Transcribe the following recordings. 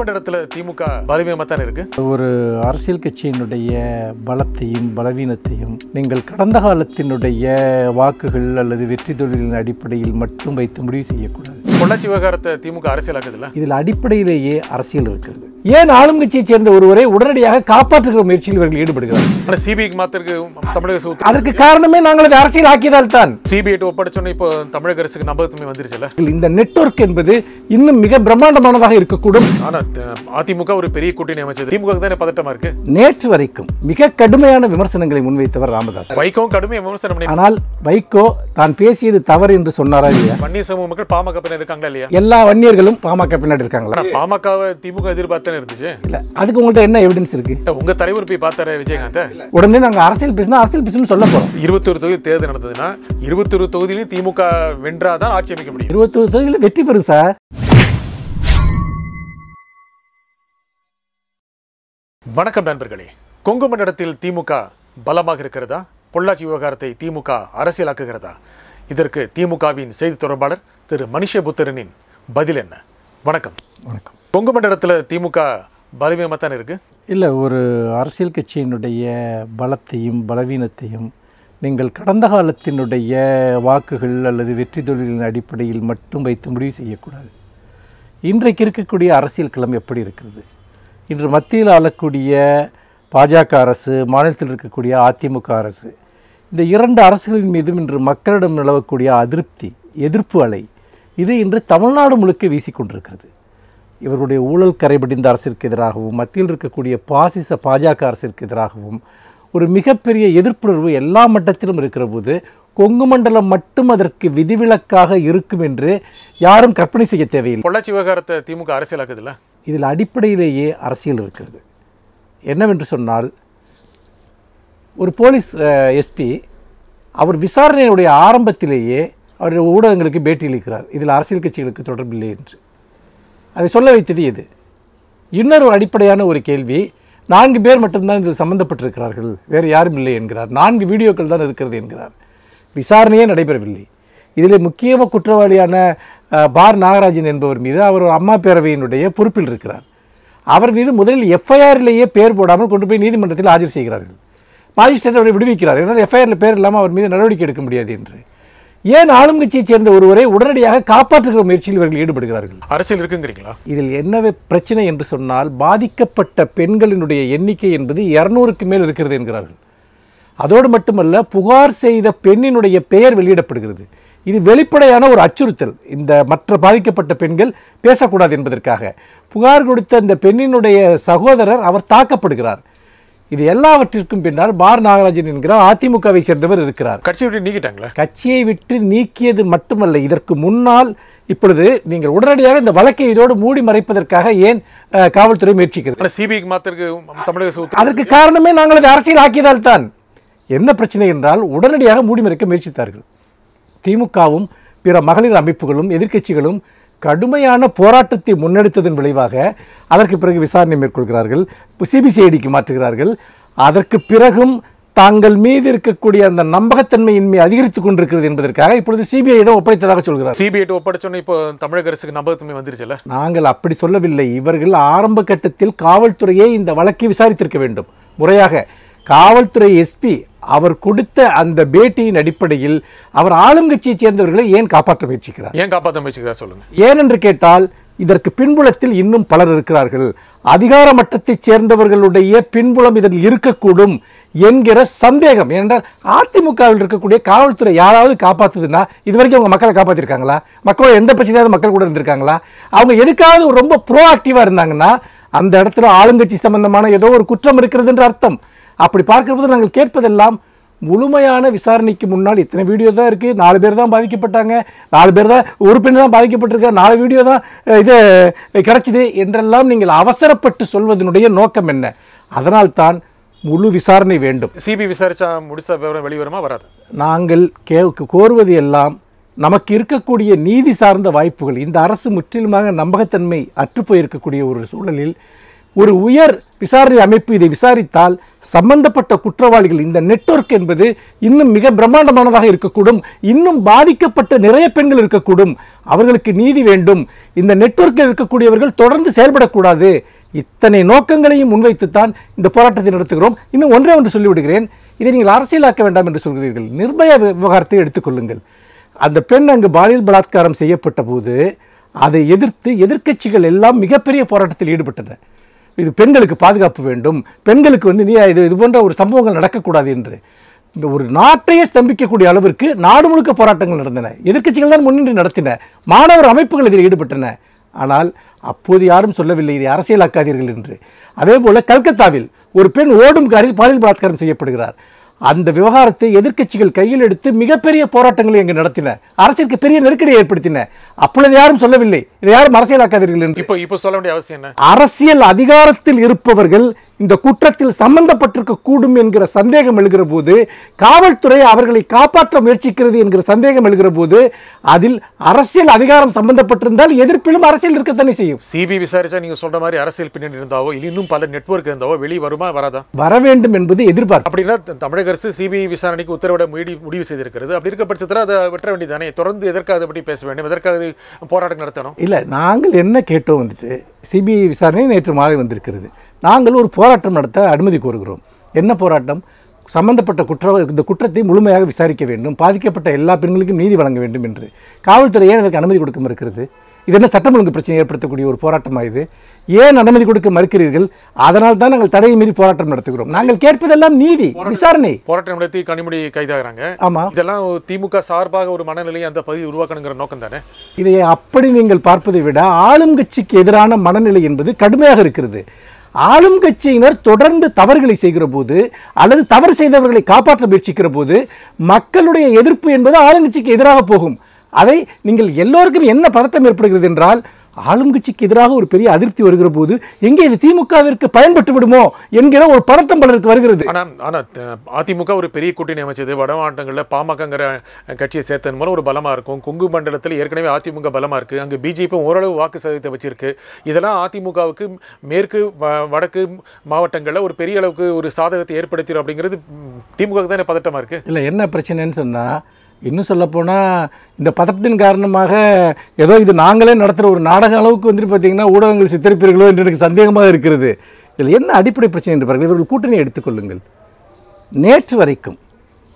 மண்டலத்தில் திமுக பலவீனமாக தான் இருக்கு. ஒரு அரசியல் கட்சியினுடைய பலத்தையும் பலவீனத்தையும் நீங்கள் கடந்த காலத்தினுடைய வாக்குகள் அல்லது வெற்றி தொழிலின் அடிப்படையில் மட்டும் வைத்து முடிவு செய்யக்கூடாது. பொள்ளாச்சி விவகாரத்தை திமுக அரசியலாக்குதுல்ல? இதில் அடிப்படையிலேயே அரசியல் இருக்கிறது. ஏன் ஆளும் கட்சியைச் சேர்ந்த ஒருவரை உடனடியாக காப்பாற்றுகிற முயற்சியில் இவர்கள் ஈடுபடுகிறார்கள்? ஆனால் சிபிஐக்கு மாத்திருக்கு தமிழக அதற்கு காரணமே நாங்கள் அதை அரசியல் ஆக்கியதால் தான் சிபிஐ ஒப்படைச்சோன்னே இப்போ தமிழக அரசுக்கு நம்பகத்தன்மை வந்துருச்சுல்ல? இந்த நெட்வொர்க் என்பது இன்னும் மிக பிரம்மாண்டமானதாக இருக்கக்கூடும். ஆனா த- அதிமுக ஒரு பெரிய கூட்டணி அமைச்சது. திமுக தானே பதட்டமா இருக்கு? நேற்று வரைக்கும் மிக கடுமையான விமர்சனங்களை முன்வைத்தவர் ராமதாஸ். வைக்கவும் கடுமையாக விமர்சனம் ஆனால் வைகோ தான் பேசியது தவறு என்று சொன்னாரா இல்லையா? வன்னிய சமூக மக்கள் பாமக பின்னர் இருக்காங்களா இல்லையா? எல்லா வன்னியர்களும் பாமக பின்னாடி இருக்காங்களா? ஆனா பாமகவை திமுக எதிர்பார்த்தானே இருந்துச்சு? இல்ல. அதுக்கு உங்கள்ட்ட என்ன எவிடன்ஸ் இருக்கு? உங்க தலைவர் போய் பார்த்தாரு விஜயகாந்த்? உடனே நாங்க அரசியல் பேசினா அரசியல் பேசணும்னு சொல்ல போறோம். இருபத்தொரு தொகுதி தேர்தல் நடந்ததுன்னா இருபத்தொரு தொகுதியிலும் திமுக வென்றாதான் ஆட்சி அமைக்க முடியும். இருபத்தொரு தொகுதியில் வெற்றி பெறும் சார். வணக்கம் நண்பர்களே. கொங்கு மண்டலத்தில் திமுக பலமாக இருக்கிறதா? பொள்ளாச்சி விவகாரத்தை திமுக அரசியலாக்குகிறதா? இதற்கு திமுகவின் செய்தி தொடர்பாளர் திரு மனுஷபுத்திரனின் பதில் என்ன? வணக்கம். வணக்கம். கொங்கு மண்டலத்தில் திமுக பலவீனமாக தான் இருக்கு? இல்லை ஒரு அரசியல் கட்சியினுடைய பலத்தையும் பலவீனத்தையும் நீங்கள் கடந்த காலத்தினுடைய வாக்குகள் அல்லது வெற்றி தொழிலின் அடிப்படையில் மட்டும் வைத்து முடிவு செய்யக்கூடாது. இன்றைக்கு இருக்கக்கூடிய அரசியல் களம் எப்படி இருக்கிறது? இன்று மத்தியில் ஆளக்கூடிய பாஜக அரசு மாநிலத்தில் இருக்கக்கூடிய அதிமுக அரசு இந்த இரண்டு அரசுகளின் மீதும் இன்று மக்களிடம் நிலவக்கூடிய அதிருப்தி எதிர்ப்பு அலை இது இன்று தமிழ்நாடு முழுக்க வீசிக்கொண்டிருக்கிறது. இவர்களுடைய ஊழல் கரைபடிந்த அரசிற்கு எதிராகவும் மத்தியில் இருக்கக்கூடிய பாசிச பாஜக அரசிற்கு எதிராகவும் ஒரு மிகப்பெரிய எதிர்ப்புணர்வு எல்லா மட்டத்திலும் இருக்கிற போது கொங்கு மண்டலம் மட்டும் அதற்கு விதிவிலக்காக இருக்கும் என்று யாரும் கற்பனை செய்ய தேவையில்லை. பொள்ளாச்சி விவகாரத்தை திமுக அரசியலாக்குதுல்ல இதில் அடிப்படையிலேயே அரசியல் இருக்கிறது. என்னவென்று சொன்னால் ஒரு போலீஸ் எஸ்பி அவர் விசாரணையினுடைய ஆரம்பத்திலேயே அவர் ஊடகங்களுக்கு பேட்டியளிக்கிறார் இதில் அரசியல் கட்சிகளுக்கு தொடர்பில்லை என்று. அதை சொல்ல வைத்தது எது? இன்னொரு அடிப்படையான ஒரு கேள்வி நான்கு பேர் மட்டும்தான் இதில் சம்மந்தப்பட்டிருக்கிறார்கள் வேறு யாரும் இல்லை என்கிறார். நான்கு வீடியோக்கள் தான் இருக்கிறது என்கிறார். விசாரணையே நடைபெறவில்லை. இதில் முக்கியமாக குற்றவாளியான பார் நாகராஜன் என்பவர் மீது அவர் ஒரு அம்மா பேரவையினுடைய பொறுப்பில் இருக்கிறார். அவர் மீது முதலில் எஃப்ஐஆரிலேயே பேர் போடாமல் கொண்டு போய் நீதிமன்றத்தில் ஆஜர் செய்கிறார்கள். மாஜிஸ்ட்ரேட் அவரை விடுவிக்கிறார். ஏன்னால் எஃப்ஐஆரில் பேர் இல்லாமல் அவர் மீது நடவடிக்கை எடுக்க முடியாது என்று. ஏன் ஆளும் கட்சியைச் சேர்ந்த ஒருவரை உடனடியாக காப்பாற்றுகிற முயற்சியில் இவர்கள் ஈடுபடுகிறார்கள்? அரசியல் இருக்குங்கிறீங்களா? இதில் என்ன பிரச்சனை என்று சொன்னால் பாதிக்கப்பட்ட பெண்களினுடைய எண்ணிக்கை என்பது இரநூறுக்கு மேல் இருக்கிறது என்கிறார்கள். அதோடு மட்டுமல்ல புகார் செய்த பெண்ணினுடைய பெயர் வெளியிடப்படுகிறது. இது வெளிப்படையான ஒரு அச்சுறுத்தல். இந்த மற்ற பாதிக்கப்பட்ட பெண்கள் பேசக்கூடாது என்பதற்காக. புகார் கொடுத்த இந்த பெண்ணினுடைய சகோதரர் அவர் தாக்கப்படுகிறார். இது எல்லாவற்றிற்கும் பின்னால் பார் நாகராஜன் என்கிற அதிமுகவை சேர்ந்தவர் இருக்கிறார். கட்சி விட்டு நீக்கிட்டாங்களே? கட்சியை விட்டு நீக்கியது மட்டுமல்ல இதற்கு முன்னால் இப்பொழுது நீங்கள் உடனடியாக இந்த வழக்கை இதோடு மூடி மறைப்பதற்காக ஏன் காவல்துறை முயற்சிக்கிறது? சிபிஐக்கு உத்தரவு- அதற்கு காரணமே நாங்கள் அதை அரசியல் ஆக்கியதால் தான். என்ன பிரச்சனை என்றால் உடனடியாக மூடி மறைக்க முயற்சித்தார்கள். திமுகவும் பிற மகளிர் அமைப்புகளும் எதிர்க்கட்சிகளும் கடுமையான போராட்டத்தை முன்னெடுத்ததன் விளைவாக அதற்கு பிறகு விசாரணை மேற்கொள்கிறார்கள். சிபிசிஐடிக்கு மாற்றுகிறார்கள். அதற்கு பிறகும் தாங்கள் மீது இருக்கக்கூடிய அந்த நம்பகத்தன்மையின்மை அதிகரித்துக் கொண்டிருக்கிறது என்பதற்காக இப்பொழுது சிபிஐயிடம் ஒப்படைத்ததாக சொல்கிறார். சிபிஐ ஒப்படைச்சோன்னே இப்போ தமிழக அரசுக்கு நம்பகத்தன்மை வந்துருச்சுல்ல? நாங்கள் அப்படி சொல்லவில்லை. இவர்கள் ஆரம்ப கட்டத்தில் காவல்துறையே இந்த வழக்கை விசாரித்திருக்க வேண்டும். முறையாக காவல்துறை எஸ்பி அவர் கொடுத்த அந்த பேட்டியின் அடிப்படையில் அவர் ஆளும் கட்சியைச் சேர்ந்தவர்களை ஏன் காப்பாற்ற முயற்சிக்கிறார்? ஏன் காப்பாற்ற முயற்சிக்கிறா சொல்லுங்க. ஏனென்று கேட்டால் இதற்கு பின்புலத்தில் இன்னும் பலர் இருக்கிறார்கள். அதிகார மட்டத்தைச் சேர்ந்தவர்களுடைய பின்புலம் இதில் இருக்கக்கூடும் என்கிற சந்தேகம். ஏனென்றால் அதிமுகவில் இருக்கக்கூடிய காவல்துறை யாராவது காப்பாத்துதுன்னா இது வரைக்கும் அவங்க மக்களை காப்பாற்றிருக்காங்களா மக்களோட எந்த பிரச்சனையாவது மக்கள் கூட இருந்திருக்காங்களா? அவங்க எதுக்காவது ரொம்ப ப்ரோஆக்டிவாக இருந்தாங்கன்னா அந்த இடத்துல ஆளுங்கட்சி சம்பந்தமான ஏதோ ஒரு குற்றம் இருக்கிறது என்று அர்த்தம். அப்படி பார்க்கும்போது நாங்கள் கேட்பதெல்லாம் முழுமையான விசாரணைக்கு முன்னால் இத்தனை வீடியோ தான் இருக்குது நாலு பேர் தான் பாதிக்கப்பட்டாங்க. நாலு பேர் தான் ஒரு பெண் தான் பாதிக்கப்பட்டிருக்கா. நாலு வீடியோ தான் இது கிடைச்சிது என்றெல்லாம் நீங்கள் அவசரப்பட்டு சொல்வதனுடைய நோக்கம் என்ன? அதனால்தான் முழு விசாரணை வேண்டும். சிபிஐ விசாரிச்சா முடிச்சா விவரம் வெளிவருமா வராது? நாங்கள் கே கோருவது எல்லாம் நமக்கு இருக்கக்கூடிய நீதி சார்ந்த வாய்ப்புகள் இந்த அரசு முற்றிலுமாக நம்பகத்தன்மை அற்றுப்போயிருக்கக்கூடிய ஒரு சூழலில் ஒரு உயர் விசாரணை அமைப்பு இதை விசாரித்தால் சம்பந்தப்பட்ட குற்றவாளிகள் இந்த நெட்வொர்க் என்பது இன்னும் மிக பிரம்மாண்டமானதாக இருக்கக்கூடும் இன்னும் பாதிக்கப்பட்ட நிறைய பெண்கள் இருக்கக்கூடும். அவர்களுக்கு நீதி வேண்டும். இந்த நெட்வொர்க்கில் இருக்கக்கூடியவர்கள் தொடர்ந்து செயல்படக்கூடாது. இத்தனை நோக்கங்களையும் முன்வைத்துத்தான் இந்த போராட்டத்தை நடத்துகிறோம். இன்னும் ஒன்றே ஒன்று சொல்லிவிடுகிறேன். இதை நீங்கள் அரசியலாக்க வேண்டாம் என்று சொல்கிறீர்கள். நிர்பயா விவகாரத்தை எடுத்துக்கொள்ளுங்கள். அந்த பெண் அங்கு பாலியல் பலாத்காரம் செய்யப்பட்ட போது அதை எதிர்த்து எதிர்க்கட்சிகள் எல்லாம் மிகப்பெரிய போராட்டத்தில் ஈடுபட்டன. இது பெண்களுக்கு பாதுகாப்பு வேண்டும். பெண்களுக்கு வந்து நீ இது இது போன்ற ஒரு சம்பவங்கள் நடக்கக்கூடாது என்று. இந்த ஒரு நாட்டையே ஸ்தம்பிக்கக்கூடிய அளவிற்கு நாடு முழுக்க போராட்டங்கள் நடந்தன. எதிர்க்கட்சிகள் தான் முன்னின்று நடத்தின. மாணவர் அமைப்புகள் இதில் ஈடுபட்டன. ஆனால் அப்போது யாரும் சொல்லவில்லை இதை அரசியலாக்காதீர்கள் என்று. அதே போல கல்கத்தாவில் ஒரு பெண் ஓடும் காரில் பாலியல் பலாத்காரம் செய்யப்படுகிறார். அந்த விவகாரத்தை எதிர்க்கட்சிகள் கையில் எடுத்து மிகப்பெரிய போராட்டங்களை இங்கு நடத்தின. அரசிற்கு பெரிய நெருக்கடியை ஏற்படுத்தின. அப்பொழுது யாரும் சொல்லவில்லை. இதை யாரும் அரசியலாக்காதீர்கள் என்று. இப்போ இப்போ சொல்ல வேண்டிய அவசியம் என்ன? அரசியல் அதிகாரத்தில் இருப்பவர்கள் இந்த குற்றத்தில் சம்பந்தப்பட்டிருக்க கூடும் என்கிற சந்தேகம் எழுகிற போது காவல்துறை அவர்களை காப்பாற்ற முயற்சிக்கிறது என்கிற சந்தேகம் எழுகிற போது அதில் அரசியல் அதிகாரம் சம்பந்தப்பட்டிருந்தால் எதிர்ப்பிலும் அரசியல் இருக்கத்தானே செய்யும். சிபி விசாரிச்சா நீங்க சொல்ற மாதிரி அரசியல் பின்னணி இருந்தாவோ இல்லை இன்னும் பல நெட்வொர்க் இருந்தாவோ வெளியே வருமா வராதா? வர வேண்டும் என்பது எதிர்பார்ப்பு. அப்படின்னா தமிழக அரசு சிபிஐ விசாரணைக்கு உத்தரவிட முடிவு முடிவு செய்திருக்கிறது. அப்படி இருக்க பட்சத்தில் அதை விட்டுற வேண்டியதானே தொடர்ந்து எதற்காக அதை பற்றி பேச வேண்டும். எதற்காக போராட்டம் நடத்தணும். இல்லை நாங்கள் என்ன கேட்டோம் வந்துட்டு சிபிஐ விசாரணை நேற்று மாலை வந்திருக்கிறது. நாங்கள் ஒரு போராட்டம் நடத்த அனுமதி கோருகிறோம். என்ன போராட்டம்? சம்பந்தப்பட்ட குற்ற இந்த குற்றத்தை முழுமையாக விசாரிக்க வேண்டும். பாதிக்கப்பட்ட எல்லா பெண்களுக்கும் நீதி வழங்க வேண்டும் என்று. காவல்துறை ஏன் அதற்கு அனுமதி கொடுக்க மறுக்கிறது? இது என்ன சட்டம் ஒழுங்கு பிரச்சனை ஏற்படுத்தக்கூடிய ஒரு போராட்டமா இது? ஏன் அனுமதி கொடுக்க மறுக்கிறீர்கள்? அதனால் தான் நாங்கள் தடையை மீறி போராட்டம் நடத்துகிறோம். நாங்கள் கேட்பதெல்லாம் நீதி விசாரணை. போராட்டம் நடத்தி கனிமொழி கைதாகிறாங்க. ஆமா. இதெல்லாம் திமுக சார்பாக ஒரு மனநிலையை அந்த பகுதி உருவாக்கணுங்கிற நோக்கம் தானே? இதை அப்படி நீங்கள் பார்ப்பதை விட ஆளும் கட்சிக்கு எதிரான மனநிலை என்பது கடுமையாக இருக்கிறது. ஆளும் கட்சியினர் தொடர்ந்து தவறுகளை செய்கிற போது அல்லது தவறு செய்தவர்களை காப்பாற்ற முயற்சிக்கிற போது மக்களுடைய எதிர்ப்பு என்பது ஆளுங்கட்சிக்கு எதிராக போகும். அதை நீங்கள் எல்லோருக்கும் என்ன பதட்டம் ஏற்படுகிறது என்றால் ஆளுங்கட்சிக்கு எதிராக ஒரு பெரிய அதிருப்தி வருகிற போது எங்கே இது திமுகவிற்கு பயன்பட்டு விடுமோ என்கிற ஒரு பதட்டம் பலருக்கு வருகிறது. ஆனா ஆனா த- அதிமுக ஒரு பெரிய கூட்டணி அமைச்சது. வட மாவட்டங்களில் பாமகங்கிற கட்சியை சேர்த்ததன் மூலம் ஒரு பலமா இருக்கும். கொங்கு மண்டலத்தில் ஏற்கனவே அதிமுக பலமா இருக்கு. அங்க பிஜேபி ஓரளவு வாக்கு சதவீதத்தை வச்சிருக்கு. இதெல்லாம் அதிமுகவுக்கு மேற்கு வடக்கு மாவட்டங்களில் ஒரு பெரிய அளவுக்கு ஒரு சாதகத்தை ஏற்படுத்திடும் அப்படிங்கிறது திமுகவுக்கு தானே பதட்டமா இருக்கு? இல்லை என்ன பிரச்சனைன்னு சொன்னால் இன்னும் சொல்லப்போனால் இந்த பதட்டத்தின் காரணமாக ஏதோ இது நாங்களே நடத்துகிற ஒரு நாடக அளவுக்கு வந்துட்டு பார்த்தீங்கன்னா ஊடகங்கள் சித்தரிப்பீர்களோ என்று எனக்கு சந்தேகமாக இருக்கிறது. இதில் என்ன அடிப்படை பிரச்சனை என்று பாருங்கள். இவர்கள் கூட்டணி எடுத்துக்கொள்ளுங்கள் நேற்று வரைக்கும்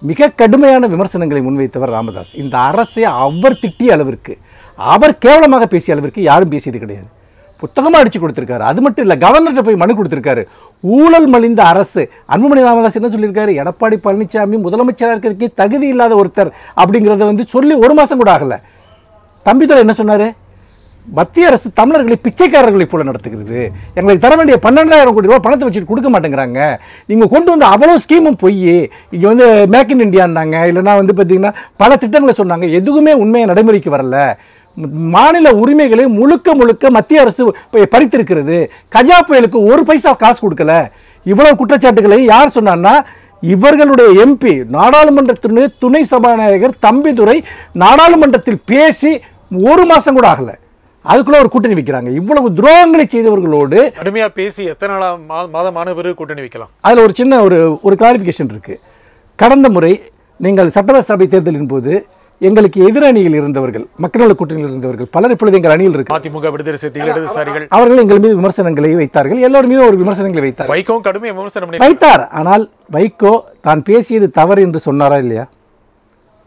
மிக கடுமையான விமர்சனங்களை முன்வைத்தவர் ராமதாஸ். இந்த அரசை அவர் திட்டிய அளவிற்கு அவர் கேவலமாக பேசிய அளவிற்கு யாரும் பேசியது கிடையாது. புத்தகமாக அடித்து கொடுத்துருக்காரு. அது மட்டும் இல்லை கவர்னர்கிட்ட போய் மனு கொடுத்துருக்காரு. ஊழல் மலிந்த அரசு. அன்புமணி ராமதாஸ் என்ன சொல்லியிருக்காரு? எடப்பாடி பழனிசாமி முதலமைச்சராக இருக்கிறதுக்கே தகுதி இல்லாத ஒருத்தர் அப்படிங்கிறத வந்து சொல்லி ஒரு மாதம் கூட ஆகலை. தம்பிதுரை என்ன சொன்னார்? மத்திய அரசு தமிழர்களை பிச்சைக்காரர்களை போல நடத்துகிறது. எங்களுக்கு தர வேண்டிய பன்னெண்டாயிரம் கோடி ரூபாய் பணத்தை வச்சுட்டு கொடுக்க மாட்டேங்கிறாங்க. நீங்கள் கொண்டு வந்த அவ்வளோ ஸ்கீமும் பொய் இங்கே வந்து மேக் இன் இண்டியான்னாங்க இல்லைன்னா வந்து பார்த்தீங்கன்னா பல திட்டங்களை சொன்னாங்க. எதுவுமே உண்மையை நடைமுறைக்கு வரல. மாநில உரிமைகளை முழுக்க முழுக்க மத்திய அரசு பறித்திருக்கிறது. கஜா புயலுக்கு ஒரு பைசா காசு கொடுக்கல. இவ்வளவு குற்றச்சாட்டுகளை யார் சொன்னான்னா இவர்களுடைய எம்பி நாடாளுமன்றத்தினுடைய துணை சபாநாயகர் தம்பிதுரை நாடாளுமன்றத்தில் பேசி ஒரு மாசம் கூட ஆகல. அதுக்குள்ள ஒரு கூட்டணி வைக்கிறாங்க. இவ்வளவு துரோகங்களை செய்தவர்களோடு கடுமையா பேசி எத்தனை நாளா மா- மாதமான பிறகு கூட்டணி வைக்கலாம்? அதில் ஒரு சின்ன ஒரு ஒரு கிளாரிஃபிகேஷன் இருக்கு. கடந்த முறை நீங்கள் சட்டசபை தேர்தலின் போது எங்களுக்கு எதிரணியில் இருந்தவர்கள் மக்கள் நல கூட்டணியில் இருந்தவர்கள் பலர் இப்பொழுது எங்கள் அணியில் இருக்கு. அதிமுக விடுதலை சிறுத்தைகள் இடதுசாரிகள். அவர்கள் எங்கள் மீது விமர்சனங்களை வைத்தார்கள். எல்லோரும் மீது ஒரு விமர்சனங்களை வைத்தார் வைக்கவும் கடுமையா விமர்சனம் வைத்தார். ஆனால் வைகோ தான் பேசியது தவறு என்று சொன்னாரா இல்லையா?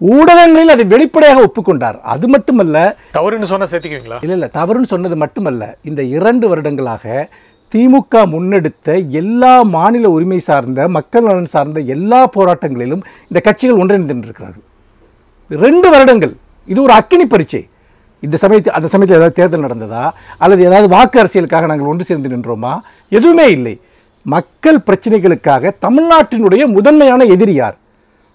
ஊடகங்களில் அதை வெளிப்படையாக ஒப்புக்கொண்டார். அது மட்டுமல்ல தவறுன்னு சொன்னா சேர்த்துக்குவீங்களா? இல்லை இல்லை தவறுன்னு சொன்னது மட்டுமல்ல. இந்த இரண்டு வருடங்களாக திமுக முன்னெடுத்த எல்லா மாநில உரிமை சார்ந்த மக்கள் நலன் சார்ந்த எல்லா போராட்டங்களிலும் இந்த கட்சிகள் ஒன்றிணைந்து நின்றிருக்கிறார்கள் ரெண்டு வருடங்கள். இது ஒரு அக்கினி பரீட்சை. இந்த சமயத்தில் அந்த சமயத்தில் ஏதாவது தேர்தல் நடந்ததா? அல்லது ஏதாவது வாக்கு அரசியலுக்காக நாங்கள் ஒன்று சேர்ந்து நின்றோமா? எதுவுமே இல்லை. மக்கள் பிரச்சனைகளுக்காக தமிழ்நாட்டினுடைய முதன்மையான எதிரி யார்?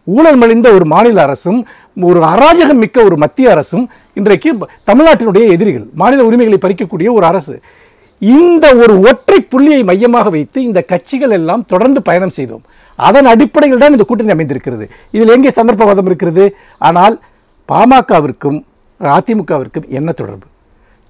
ஊழல் மலிந்த ஒரு மாநில அரசும் ஒரு அராஜகம் மிக்க ஒரு மத்திய அரசும் இன்றைக்கு தமிழ்நாட்டினுடைய எதிரிகள் மாநில உரிமைகளை பறிக்கக்கூடிய ஒரு அரசு. இந்த ஒரு ஒற்றை புள்ளியை மையமாக வைத்து இந்த கட்சிகள் எல்லாம் தொடர்ந்து பயணம் செய்தோம். அதன் அடிப்படையில் தான் இந்த கூட்டணி அமைந்திருக்கிறது. இதில் எங்கே சந்தர்ப்பவாதம் இருக்கிறது? ஆனால் பாமகவிற்கும் அதிமுகவிற்கும் என்ன தொடர்பு?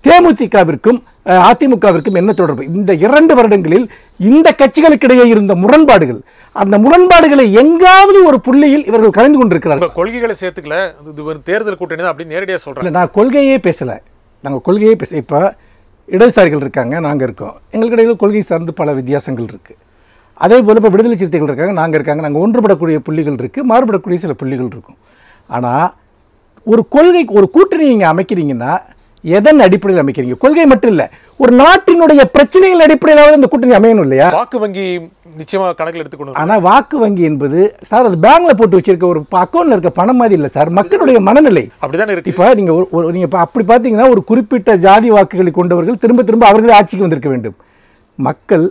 தேமுதிகவிற்கும் அதிமுகவிற்கும் என்ன தொடர்பு? இந்த இரண்டு வருடங்களில் இந்த கட்சிகளுக்கிடையே இருந்த முரண்பாடுகள் அந்த முரண்பாடுகளை எங்காவது ஒரு புள்ளியில் இவர்கள் கலந்து கொண்டிருக்கிறார்கள். கொள்கைகளை சேர்த்துக்கல. இது ஒரு தேர்தல் கூட்டணி தான் அப்படின்னு நேரடியா சொல்றாங்க. இல்லை நான் கொள்கையே பேசலை. நாங்கள் கொள்கையே பேச இப்போ இடதுசாரிகள் இருக்காங்க நாங்கள் இருக்கோம். எங்களுக்கு இடையில கொள்கை சார்ந்து பல வித்தியாசங்கள் இருக்குது அதே போல் இப்போ விடுதலை சிறுத்தைகள் இருக்காங்க நாங்கள் இருக்காங்க நாங்கள் ஒன்றுபடக்கூடிய புள்ளிகள் இருக்குது மாறுபடக்கூடிய சில புள்ளிகள் இருக்கும். ஆனால் ஒரு கொள்கை ஒரு கூட்டணி நீங்கள் அமைக்கிறீங்கன்னா எதன் அடிப்படையில் அமைக்கிறீங்க? கொள்கை மட்டும் இல்லை ஒரு நாட்டினுடைய பிரச்சனைகள் அடிப்படையிலாவது இந்த கூட்டணி அமையணும் இல்லையா? வாக்கு வங்கி நிச்சயமா கணக்கில் எடுத்துக்கணும் ஆனால் வாக்கு வங்கி என்பது சார் அது பேங்க்ல போட்டு வச்சிருக்க ஒரு அக்கௌண்ட்ல இருக்க பணம் மாதிரி இல்லை சார் மக்களுடைய மனநிலை. அப்படிதானே இருக்கு. இப்போ நீங்கள் ஒரு இப்போ அப்படி பார்த்தீங்கன்னா ஒரு குறிப்பிட்ட ஜாதி வாக்குகளை கொண்டவர்கள் திரும்ப திரும்ப அவர்களே ஆட்சிக்கு வந்திருக்க வேண்டும். மக்கள்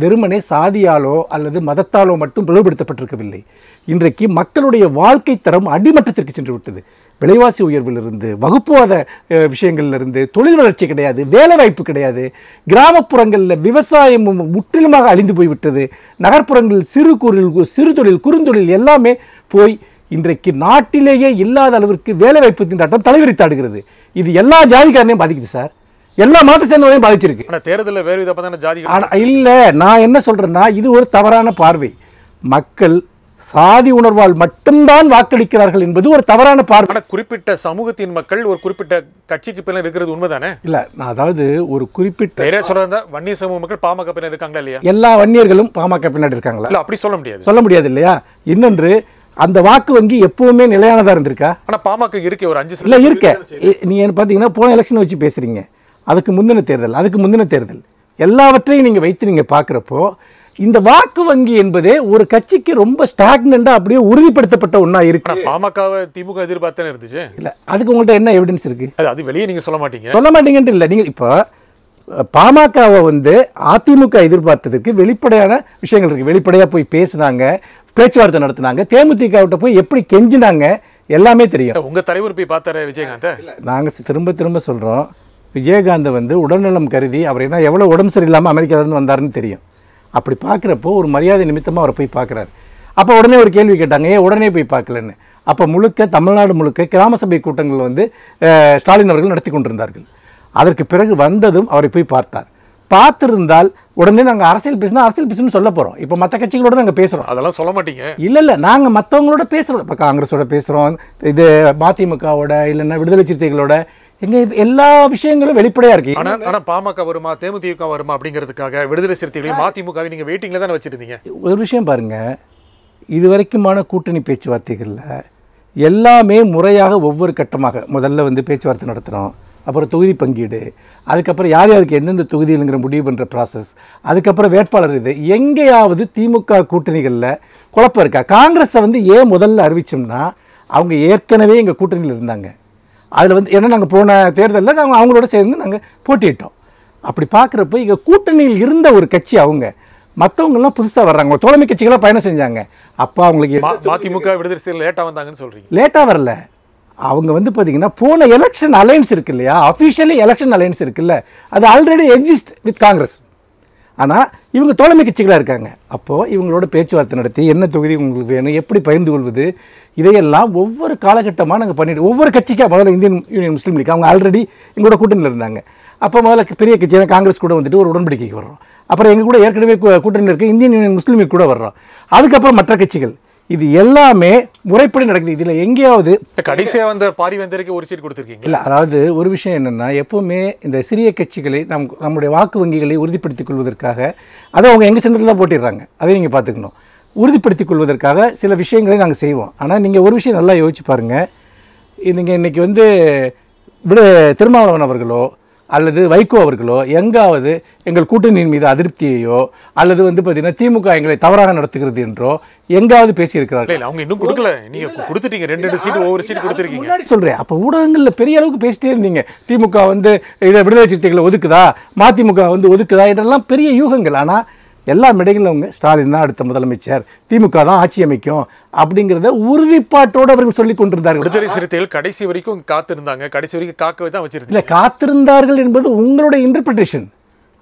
வெறுமனே சாதியாலோ அல்லது மதத்தாலோ மட்டும் பிளவுபடுத்தப்பட்டிருக்கவில்லை. இன்றைக்கு மக்களுடைய வாழ்க்கை தரம் அடிமட்டத்திற்கு சென்று விட்டது. விலைவாசி உயர்விலிருந்து வகுப்புவாத விஷயங்கள்லிருந்து விஷயங்கள்லேருந்து தொழில் வளர்ச்சி கிடையாது வேலை வாய்ப்பு கிடையாது கிராமப்புறங்களில் விவசாயமும் முற்றிலுமாக அழிந்து போய்விட்டது. நகர்ப்புறங்களில் சிறு குறு சிறு தொழில் குறுந்தொழில் எல்லாமே போய் இன்றைக்கு நாட்டிலேயே இல்லாத அளவிற்கு வேலைவாய்ப்பு திண்டாட்டம் தலைவிரித்தாடுகிறது. இது எல்லா ஜாதிக்காரனையும் பாதிக்குது சார். எல்லா மாற்ற சேர்ந்தவரையும் பாதிச்சிருக்கு. ஆனா தேர்தலில் வேறு தானே ஜாதி ஆனா இல்ல நான் என்ன சொல்றேன்னா இது ஒரு தவறான பார்வை. மக்கள் சாதி உணர்வால் மட்டும்தான் வாக்களிக்கிறார்கள் என்பது ஒரு தவறான பார்வை. குறிப்பிட்ட சமூகத்தின் மக்கள் ஒரு குறிப்பிட்ட கட்சிக்கு பின்னர் இருக்கிறது உண்மைதானே? இல்ல நான் அதாவது ஒரு குறிப்பிட்ட சொல்றதா வன்னிய சமூக மக்கள் பாமக பின்னர் இருக்காங்களா இல்லையா? எல்லா வன்னியர்களும் பாமக பின்னாடி இருக்காங்களா? இல்ல அப்படி சொல்ல முடியாது. சொல்ல முடியாது இல்லையா? இன்னொன்று அந்த வாக்கு வங்கி எப்பவுமே நிலையானதா இருந்திருக்கா? ஆனா பாமக இருக்கே ஒரு அஞ்சு இல்ல இருக்க. என்ன பார்த்தீங்கன்னா போன எலெக்ஷன் வச்சு பேசுறீங்க. அதுக்கு முந்தின தேர்தல் அதுக்கு முந்தின தேர்தல். எல்லாவற்றையும் நீங்க வைத்து நீங்க பார்க்குறப்போ இந்த வாக்கு வங்கி என்பதே ஒரு கட்சிக்கு ரொம்ப ஸ்டாக்னண்டா அப்படியே உறுதிப்படுத்தப்பட்ட ஒண்ணா இருக்கு. பாமகவை திமுக எதிர்பார்த்தானே இருந்துச்சு? இல்ல அதுக்கு உங்கள்ட்ட என்ன எவிடன்ஸ் இருக்கு? அது வெளியே நீங்க சொல்ல மாட்டீங்க. சொல்ல மாட்டீங்கன்ட்டு இல்லை. நீங்கள் இப்போ பாமகவை வந்து அதிமுக எதிர்பார்த்ததுக்கு வெளிப்படையான விஷயங்கள் இருக்கு. வெளிப்படையாக போய் பேசுனாங்க பேச்சுவார்த்தை நடத்துனாங்க தேமுதிகவிட்ட போய் எப்படி கெஞ்சினாங்க எல்லாமே தெரியும். உங்க தலைவர் போய் பார்த்தாரு விஜயகாந்த்? நாங்கள் திரும்ப திரும்ப சொல்கிறோம் விஜயகாந்த் வந்து உடல்நலம் கருதி அவர் என்ன எவ்வளோ உடம்பு சரியில்லாமல் அமெரிக்காவிலேருந்து வந்தாருன்னு தெரியும். அப்படி பார்க்குறப்போ ஒரு மரியாதை நிமித்தமாக அவரை போய் பார்க்குறாரு. அப்போ உடனே ஒரு கேள்வி கேட்டாங்க ஏன் உடனே போய் பார்க்கலன்னு. அப்போ முழுக்க தமிழ்நாடு முழுக்க கிராம சபை கூட்டங்கள் வந்து ஸ்டாலின் அவர்கள் நடத்தி கொண்டிருந்தார்கள். அதற்கு பிறகு வந்ததும் அவரை போய் பார்த்தார். பார்த்திருந்தால் உடனே நாங்கள் அரசியல் பேசினா அரசியல் பேசணும்னு சொல்ல போகிறோம் இப்போ மற்ற கட்சிகளோட நாங்கள் பேசுகிறோம் அதெல்லாம் சொல்ல மாட்டீங்க. இல்லை இல்லை நாங்கள் மற்றவங்களோட பேசுகிறோம் இப்போ காங்கிரஸோட பேசுகிறோம் இது மதிமுகவோட இல்லைன்னா விடுதலை சிறுத்தைகளோட எங்க எல்லா விஷயங்களும் வெளிப்படையாக இருக்கு. ஆனா ஆனா பாமக வருமா தேமுதிக வருமா அப்படிங்கிறதுக்காக விடுதலை சிறுத்தைகளையும் மதிமுகவை நீங்க வெயிட்டிங்ல தானே வச்சிருந்தீங்க. ஒரு விஷயம் பாருங்க. இது வரைக்குமான கூட்டணி பேச்சுவார்த்தைகளில் எல்லாமே முறையாக ஒவ்வொரு கட்டமாக முதல்ல வந்து பேச்சுவார்த்தை நடத்துகிறோம் அப்புறம் தொகுதி பங்கீடு. அதுக்கப்புறம் யார் யாருக்கு எந்தெந்த தொகுதியிலுங்கிற முடிவு பண்ணுற ப்ராசஸ் அதுக்கப்புறம் வேட்பாளர் இது. எங்கேயாவது திமுக கூட்டணிகளில் குழப்பம் இருக்கா? காங்கிரஸை வந்து ஏன் முதல்ல அறிவிச்சோம்னா அவங்க ஏற்கனவே எங்கள் கூட்டணியில் இருந்தாங்க. அதில் வந்து ஏன்னா நாங்கள் போன தேர்தலில் நாங்கள் அவங்களோட சேர்ந்து நாங்கள் போட்டியிட்டோம். அப்படி பார்க்குறப்ப இங்கே கூட்டணியில் இருந்த ஒரு கட்சி அவங்க. மற்றவங்கெல்லாம் புதுசாக வர்றாங்க. தோழமை கட்சிகளாக பயணம் செஞ்சாங்க. அப்போ அவங்களுக்கு மதிமுக விடுதலை சிறுத்தைகள் லேட்டா வந்தாங்கன்னு சொல்றீங்க. லேட்டாக வரல. அவங்க வந்து பார்த்தீங்கன்னா போன எலெக்ஷன் அலையன்ஸ் இருக்கு இல்லையா? அஃபிஷியலி எலெக்ஷன் அலையன்ஸ் இருக்குல்ல. அது ஆல்ரெடி எக்ஸிஸ்ட் வித் காங்கிரஸ் ஆனால் இவங்க தோழமை கட்சிகளாக இருக்காங்க. அப்போது இவங்களோட பேச்சுவார்த்தை நடத்தி என்ன தொகுதி உங்களுக்கு வேணும் எப்படி பகிர்ந்து கொள்வது இதையெல்லாம் ஒவ்வொரு காலகட்டமாக நாங்கள் பண்ணிட்டு ஒவ்வொரு கட்சிக்காக முதல்ல இந்தியன் யூனியன் முஸ்லீம் லீக் அவங்க ஆல்ரெடி எங்களோட கூட்டணியில் இருந்தாங்க. அப்போ முதல்ல பெரிய கட்சியான காங்கிரஸ் கூட வந்துட்டு ஒரு உடன்படிக்கைக்கு வர்றோம். அப்புறம் எங்கள் கூட ஏற்கனவே கூட்டணியில் இருக்க இந்தியன் யூனியன் முஸ்லீம் லீக் கூட வர்றோம். அதுக்கப்புறம் மற்ற கட்சிகள். இது எல்லாமே முறைப்படி நடக்குது. இதில் எங்கேயாவது கடைசியா வந்த பாரிவேந்தருக்கு ஒரு சீட் கொடுத்துருக்கீங்க இல்லை அதாவது ஒரு விஷயம் என்னென்னா எப்போவுமே இந்த சிறிய கட்சிகளை நம் நம்முடைய வாக்கு வங்கிகளை உறுதிப்படுத்திக் கொள்வதற்காக அதை அவங்க எங்கள் சென்டரில் தான் போட்டிடுறாங்க. அதை நீங்கள் பார்த்துக்கணும். உறுதிப்படுத்திக் கொள்வதற்காக சில விஷயங்களை நாங்கள் செய்வோம். ஆனால் நீங்கள் ஒரு விஷயம் நல்லா யோசிச்சு பாருங்கள் நீங்கள் இன்றைக்கி வந்து விட திருமாவளவன் அவர்களோ அல்லது வைகோ அவர்களோ எங்காவது எங்கள் கூட்டணியின் மீது அதிருப்தியையோ அல்லது வந்து பார்த்தீங்கன்னா திமுக எங்களை தவறாக நடத்துகிறது என்றோ எங்காவது பேசியிருக்கிறார்கள். இல்ல அவங்க இன்னும் கொடுக்கல. நீங்க கு- கொடுத்துட்டீங்க. ரெண்டு ரெண்டு சீட் ஒவ்வொரு சீட் கொடுத்துருக்கீங்க. முன்னாடி சொல்றேன். அப்ப ஊடகங்கள்ல பெரிய அளவுக்கு பேசிட்டே இருந்தீங்க. திமுக வந்து இதை விடுதலை சிறுத்தைகளை ஒதுக்குதா? மதிமுக வந்து ஒதுக்குதா? இதெல்லாம் பெரிய யூகங்கள். ஆனா எல்லா மேடைகளிலும் அவங்க ஸ்டாலின் தான் அடுத்த முதலமைச்சர். திமுக தான் ஆட்சி அமைக்கும் அப்படிங்கிறத உறுதிப்பாட்டோடு அவர்கள் சொல்லிக் கொண்டிருந்தார்கள். விடுதலை சிறுத்தைகள் கடைசி வரைக்கும் காத்திருந்தாங்க. கடைசி வரைக்கும் காக்கவே தான் வச்சிருந்தீங்க. இல்ல காத்திருந்தார்கள் என்பது உங்களுடைய இன்டர்பிரிட்டேஷன்